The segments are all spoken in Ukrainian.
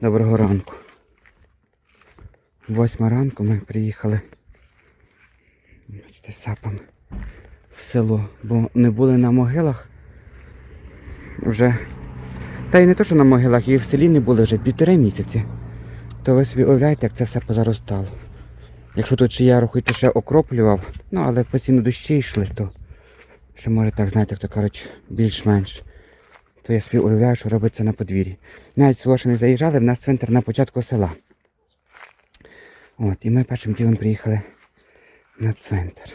Доброго ранку. Восьма ранку ми приїхали бачите, сапами в село, бо не були на могилах вже. Та й не то, що на могилах, і в селі не були вже півтори місяці. То ви собі уявляєте, як це все позаростало. Якщо тут ще я рахую, ще окроплював, ну але постійно дощі йшли, то ще може так, знаєте, як то кажуть, більш-менш то я собі уявляю, що робиться на подвір'ї. Навіть в село ще не заїжджали, в нас цвинтар на початку села. От, і ми першим ділом приїхали на цвинтар.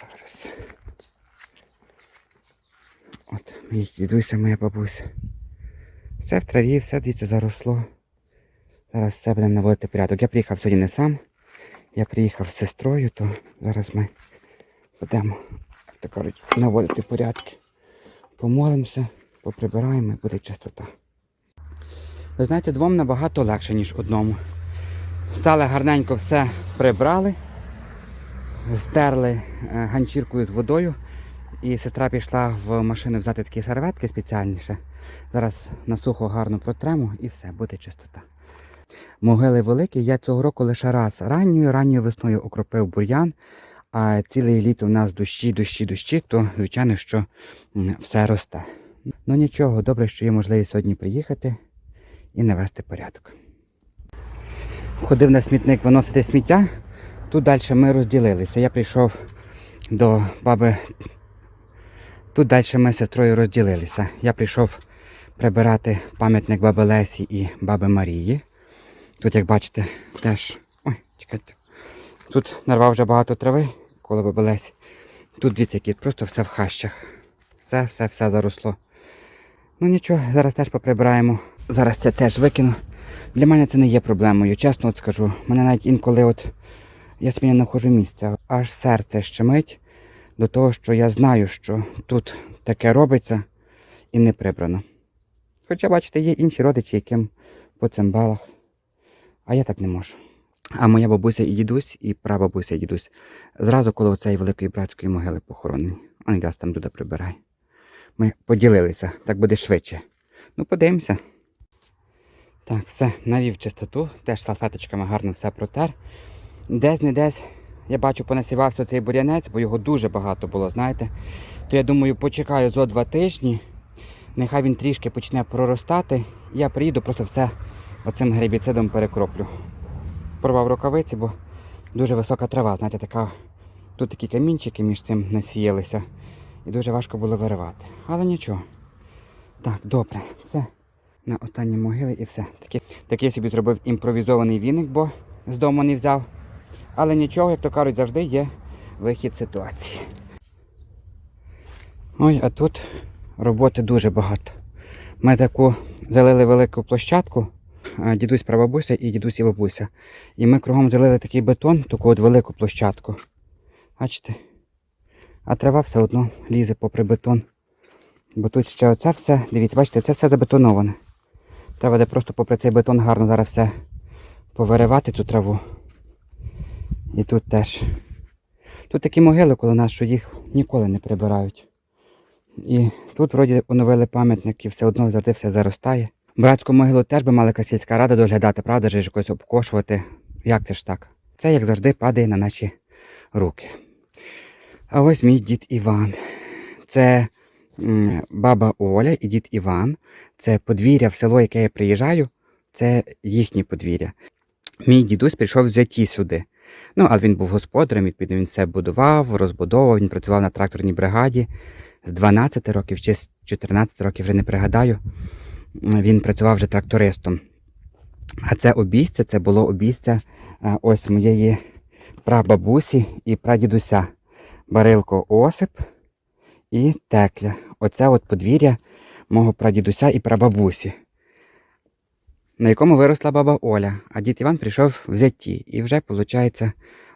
Зараз. От, мій дідуся, моя бабуся. Все в траві, все дивіться, заросло. Зараз все будемо наводити порядок. Я приїхав сьогодні не сам. Я приїхав з сестрою, то зараз ми будемо, то кажуть, наводити порядки. Помолимося, поприбираємо і буде чистота. Ви знаєте, двом набагато легше, ніж одному. Стали гарненько все прибрали, стерли е, ганчіркою з водою. І сестра пішла в машину взяти такі серветки спеціальніше. Зараз на сухо гарно протремо і все, буде чистота. Могили великі, я цього року лише раз ранньою, ранньою весною окропив бур'ян, а ціле літо в нас дощі, дощі, дощі, то звичайно, що все росте. Ну нічого, добре, що є можливість сьогодні приїхати і навести порядок. Ходив на смітник виносити сміття. Тут далі ми розділилися. Я прийшов до баби. Тут далі ми з сестрою розділилися. Я прийшов прибирати пам'ятник баби Лесі і баби Марії. Тут, як бачите, теж. Ой, чекайте. Тут нарвав вже багато трави коло баби Лесі. Тут дивіться, які просто все в хащах. Все, все, все заросло. Ну нічого, зараз теж поприбираємо. Зараз це теж викину. Для мене це не є проблемою, чесно от скажу. Мене навіть інколи от я собі не знаходжу місця. Аж серце щемить до того, що я знаю, що тут таке робиться і не прибрано. Хоча, бачите, є інші родичі, яким по цимбалах. А я так не можу. А моя бабуся і дідусь, і прабабуся і дідусь зразу коло цієї великої братської могили похоронені. А якраз там туди прибирай. Ми поділилися, так буде швидше. Ну, подивимося. Так, все, навів чистоту, теж салфеточками гарно все протер. Десь не десь, я бачу, понасівався цей бур'янець, бо його дуже багато було, знаєте. То я думаю, почекаю зо два тижні, нехай він трішки почне проростати, я приїду, просто все оцим гербіцидом перекроплю. Порвав рукавиці, бо дуже висока трава, знаєте, така. Тут такі камінчики між цим насіялися. І дуже важко було виривати. Але нічого. Так, добре, все. На останні могили і все. Такий, такий собі зробив імпровізований віник, бо з дому не взяв. Але нічого, як то кажуть, завжди є вихід ситуації. Ой, а тут роботи дуже багато. Ми таку залили велику площадку, дідусь прабабуся і дідусь і бабуся. І ми кругом залили такий бетон, таку от велику площадку. Бачите? А трава все одно лізе попри бетон. Бо тут ще оце все, дивіться, бачите, це все забетоноване. Треба де просто попри цей бетон гарно зараз все повиривати цю траву. І тут теж. Тут такі могили коло нас, що їх ніколи не прибирають. І тут вроді оновили пам'ятник і все одно завжди все заростає. Братську могилу теж би мала сільська рада доглядати, правда ж якось обкошувати. Як це ж так? Це як завжди падає на наші руки. А ось мій дід Іван. Це баба Оля і дід Іван. Це подвір'я в село, яке я приїжджаю. Це їхнє подвір'я. Мій дідусь прийшов взяті сюди. Ну, але він був господарем, відповідно, він все будував, розбудовував, він працював на тракторній бригаді з 12 років чи з 14 років, вже не пригадаю. Він працював вже трактористом. А це обійстя, це було обійстя е, ось моєї прабабусі і прадідуся. Барилко Осип і Текля. Оце от подвір'я мого прадідуся і прабабусі, на якому виросла баба Оля, а дід Іван прийшов в зяті і вже, виходить,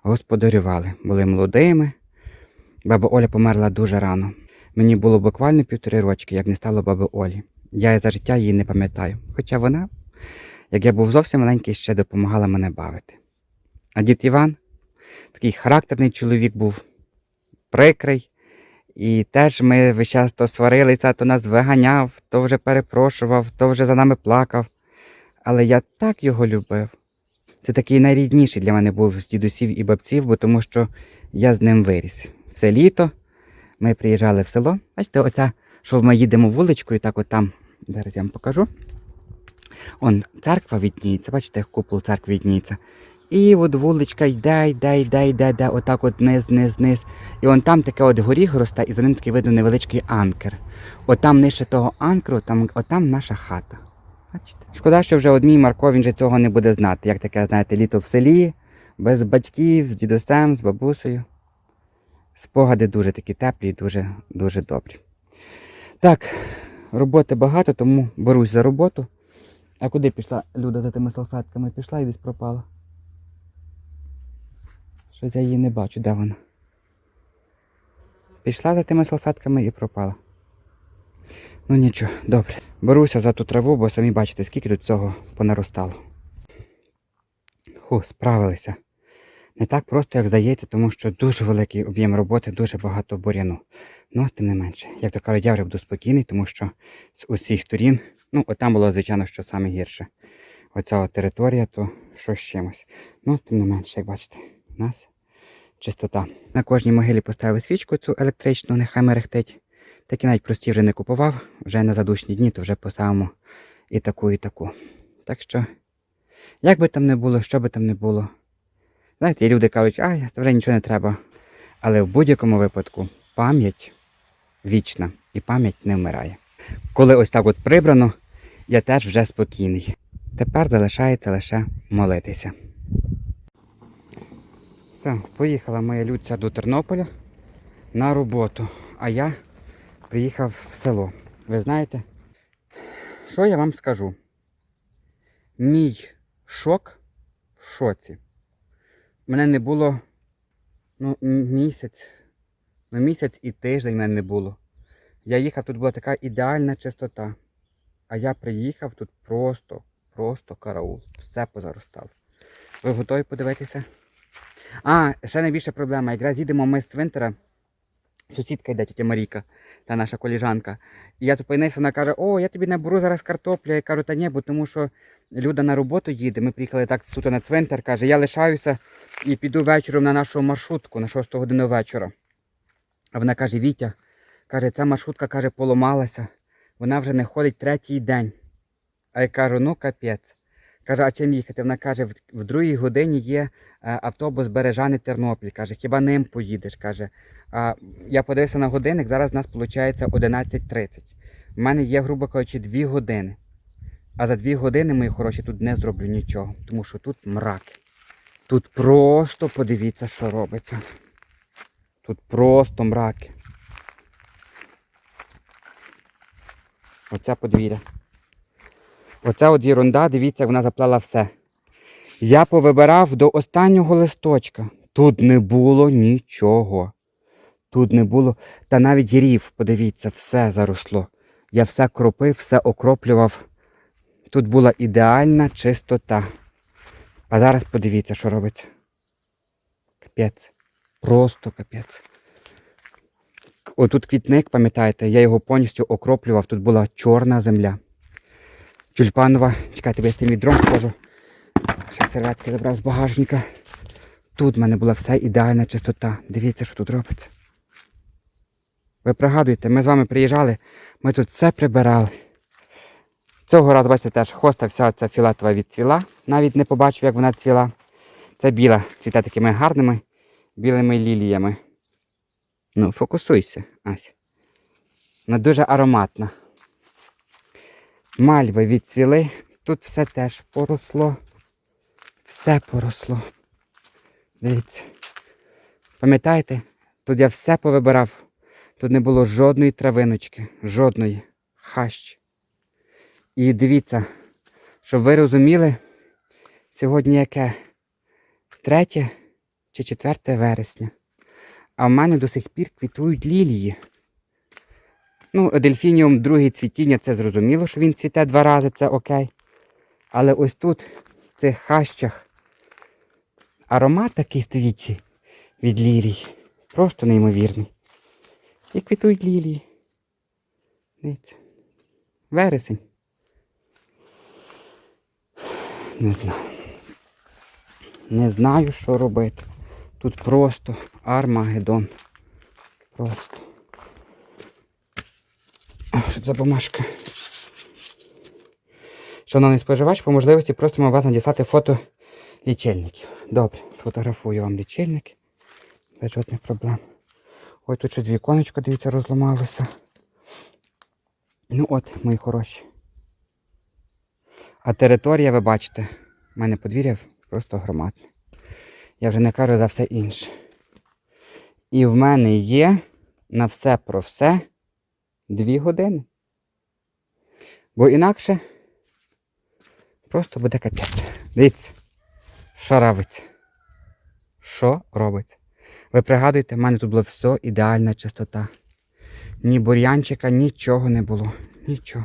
господарювали. Були молодими. Баба Оля померла дуже рано. Мені було буквально півтори рочки, як не стало баби Олі. Я за життя її не пам'ятаю. Хоча вона, як я був зовсім маленький, ще допомагала мене бавити. А дід Іван такий характерний чоловік був, прикрий І теж ми весь час то сварилися, то нас виганяв, то вже перепрошував, то вже за нами плакав. Але я так його любив. Це такий найрідніший для мене був з дідусів і бабців, бо тому що я з ним виріс. Все літо ми приїжджали в село. Бачите, оця, що ми їдемо вуличкою, так от там, зараз я вам покажу. Он церква відніється, бачите, купол церкви відніється. І от вуличка йде, йде, йде, йде, йде, отак от низ, низ, низ. І он там таке от горіх росте, і за ним такий видно невеличкий анкер. От там нижче того анкеру, там, от там наша хата. Бачите? Шкода, що вже от мій Марко він же цього не буде знати. Як таке, знаєте, літо в селі, без батьків, з дідусем, з бабусею. Спогади дуже такі теплі і дуже, дуже добрі. Так, роботи багато, тому берусь за роботу. А куди пішла Люда за тими салфетками? Пішла і десь пропала. Щось я її не бачу, де вона? Пішла за тими салфетками і пропала. Ну нічого, добре. Беруся за ту траву, бо самі бачите, скільки тут цього понаростало. Ху, справилися. Не так просто, як здається, тому що дуже великий об'єм роботи, дуже багато бур'яну. Ну, тим не менше, як то кажуть, я вже буду спокійний, тому що з усіх сторін, ну, от там було, звичайно, що саме гірше. Оця от територія, то що з чимось. Ну, тим не менше, як бачите, у нас чистота. На кожній могилі поставили свічку цю електричну, нехай мерехтить. Такі навіть прості вже не купував, вже на задушні дні, то вже поставимо і таку, і таку. Так що, як би там не було, що би там не було. Знаєте, є люди кажуть, а, це вже нічого не треба. Але в будь-якому випадку пам'ять вічна і пам'ять не вмирає. Коли ось так от прибрано, я теж вже спокійний. Тепер залишається лише молитися. Все, поїхала моя Люця до Тернополя на роботу, а я приїхав в село. Ви знаєте, що я вам скажу? Мій шок в шоці. Мене не було ну, місяць. Ну, місяць і тиждень мене не було. Я їхав, тут була така ідеальна чистота. А я приїхав тут просто, просто караул. Все позаростало. Ви готові подивитися? А, ще найбільша проблема. Якраз їдемо ми з цвинтара. Сусідка йде, тітя Марійка, та наша коліжанка. І я зупинився, вона каже, о, я тобі наберу зараз картоплю. Я кажу, та ні, бо тому що Люда на роботу їде. Ми приїхали так суто на цвинтар, каже, я лишаюся і піду вечором на нашу маршрутку на 6 годину вечора. А вона каже, Вітя, каже, ця маршрутка каже, поламалася. Вона вже не ходить третій день. А я кажу, ну капець. Каже, а чим їхати? Вона каже, в, другій годині є е, автобус Бережани Тернопіль. Каже, хіба ним поїдеш? Каже, а я подивився на годинник, зараз у нас виходить 11.30. У мене є, грубо кажучи, 2 години. А за 2 години, мої хороші, тут не зроблю нічого, тому що тут мрак. Тут просто подивіться, що робиться. Тут просто мраки. Оця подвір'я. Оця от єрунда, дивіться, вона заплела все. Я повибирав до останнього листочка. Тут не було нічого. Тут не було. Та навіть рів, подивіться, все заросло. Я все кропив, все окроплював. Тут була ідеальна чистота. А зараз подивіться, що робиться. Капець. Просто капець. Отут квітник, пам'ятаєте, я його повністю окроплював, тут була чорна земля. Тюльпанова. Чекайте, я з тим відром схожу. Ще серветки забрав з багажника. Тут в мене була вся ідеальна чистота. Дивіться, що тут робиться. Ви пригадуєте, ми з вами приїжджали, ми тут все прибирали. Цього разу, бачите, теж хоста вся ця філатова відцвіла. Навіть не побачив, як вона цвіла. Це біла, цвіте такими гарними білими ліліями. Ну, фокусуйся, Ась. Вона дуже ароматна. Мальви відцвіли. Тут все теж поросло. Все поросло. Дивіться. Пам'ятаєте? Тут я все повибирав. Тут не було жодної травиночки, жодної. Хащ. І дивіться, щоб ви розуміли, сьогодні яке? 3 чи 4 вересня. А в мене до сих пір квітують лілії. Ну, дельфініум другий цвітіння, це зрозуміло, що він цвіте два рази, це окей. Але ось тут, в цих хащах, аромат такий стоїть від лілій. Просто неймовірний. І квітують лілії. Дивіться. Вересень. Не знаю. Не знаю, що робити. Тут просто Армагеддон. Просто. Що це бумажка? Шановний споживач, по можливості просимо вас надіслати фото лічильників. Добре, сфотографую вам лічильники. Без жодних проблем. Ой, тут ще дві конечко, дивіться, розламалося. Ну от, мої хороші. А територія, ви бачите, в мене подвір'я просто громадне. Я вже не кажу за все інше. І в мене є на все про все дві години. Бо інакше просто буде капець. Дивіться, що робиться. Що робиться? Ви пригадуєте, в мене тут була все ідеальна чистота. Ні бур'янчика, нічого не було. Нічого.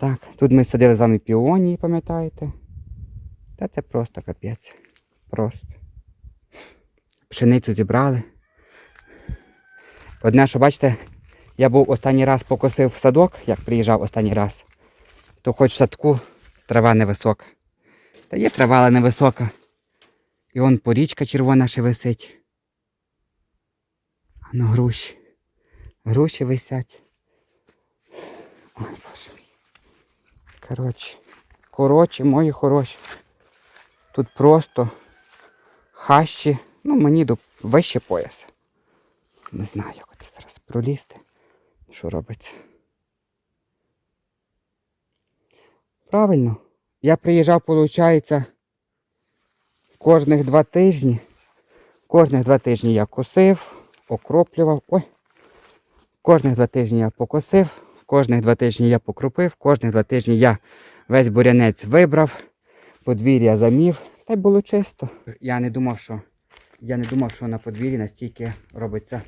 Так, тут ми садили з вами піонії, пам'ятаєте? Та це просто капець. Просто. Пшеницю зібрали. Одне, що бачите, я був останній раз покосив садок, як приїжджав останній раз, то хоч в садку трава невисока. Та є трава, але невисока. І вон порічка червона ще висить. А ну груші. Груші висять. Ой, боже мій. Коротше. Коротше, мої хороші. Тут просто хащі, ну мені до вище пояса. Не знаю, як це зараз пролізти. Що робиться. Правильно. Я приїжджав, виходить, кожних два тижні. Кожних два тижні я косив, окроплював. Ой. Кожних два тижні я покосив, кожних два тижні я покропив, кожних два тижні я весь бурянець вибрав, подвір'я замів, та й було чисто. Я не думав, що я не думав, що на подвір'ї настільки робиться,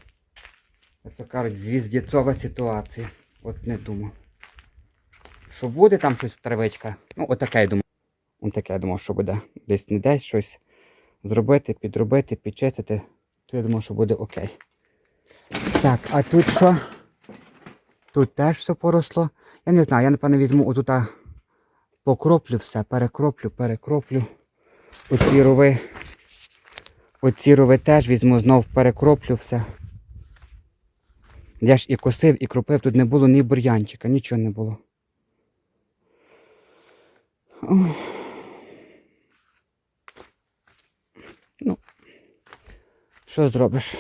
як то кажуть, звіздєцова ситуація. От не думав. Що буде там щось травичка? Ну, отаке я думав. Ось таке я думав, що буде. Десь не десь щось зробити, підробити, підчистити, то я думав, що буде окей. Так, а тут що? Тут теж все поросло. Я не знаю, я напевно візьму отута покроплю все, перекроплю, перекроплю. Оці рови. Оці рови теж візьму, знов перекроплю все. Я ж і косив, і кропив, тут не було ні бур'янчика, нічого не було. Ну, що зробиш?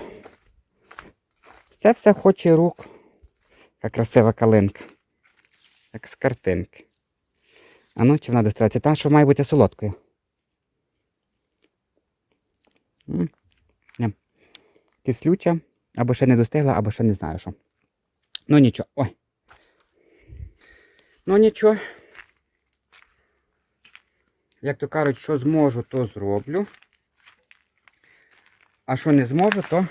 Це все хоче рук. Яка красива калинка. Як з картинки. А ну, чи вона достається? Та, що має бути солодкою. М, Ням. Кислюча, або ще не достигла, або ще не знаю що. Ну нічого. Ой. Ну нічого. Як то кажуть, що зможу, то зроблю. А що не зможу, то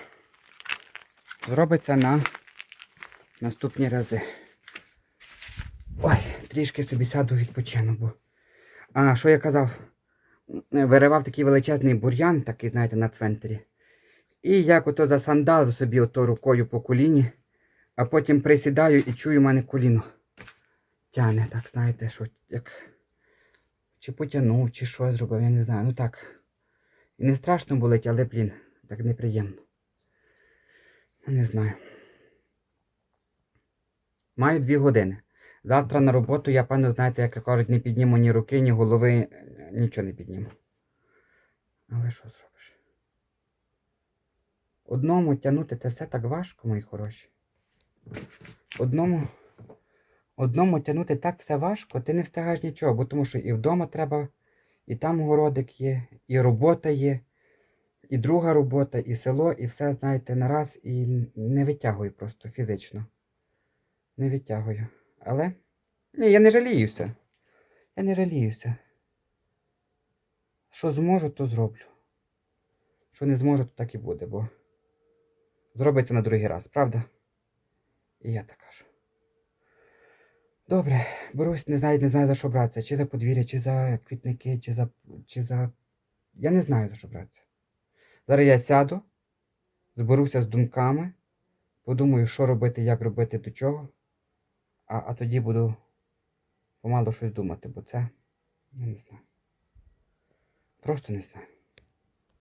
зробиться на наступні рази. Ой, трішки собі сяду відпочину, бо. А, що я казав? Виривав такий величезний бур'ян, такий, знаєте, на цвинтарі. І як ото засандалив собі ото рукою по коліні, а потім присідаю і чую, у мене коліно. Тяне, так, знаєте, що як. Чи потягнув, чи що зробив, я не знаю. Ну так. І не страшно болить, але, блін, так неприємно. Ну, Не знаю. Маю дві години. Завтра на роботу я, певно, знаєте, як кажуть, не підніму ні руки, ні голови, нічого не підніму. Але що зробиш? Одному тягнути це все так важко, мої хороші. Одному. Одному тягнути так все важко, ти не встигаєш нічого, бо тому що і вдома треба, і там городик є, і робота є, і друга робота, і село, і все, знаєте, нараз, і не витягую просто фізично. Не витягую. Але ні, я не жаліюся. Я не жаліюся. Що зможу, то зроблю. Що не зможу, то так і буде, бо зробиться на другий раз, правда? І я так кажу. Добре, берусь, не знаю, не знаю за що братися. Чи за подвір'я, чи за квітники, чи за. чи за. Я не знаю за що братися. Зараз я сяду, зберуся з думками, подумаю, що робити, як робити, до чого. А, а тоді буду помало щось думати, бо це, ну не знаю. Просто не знаю.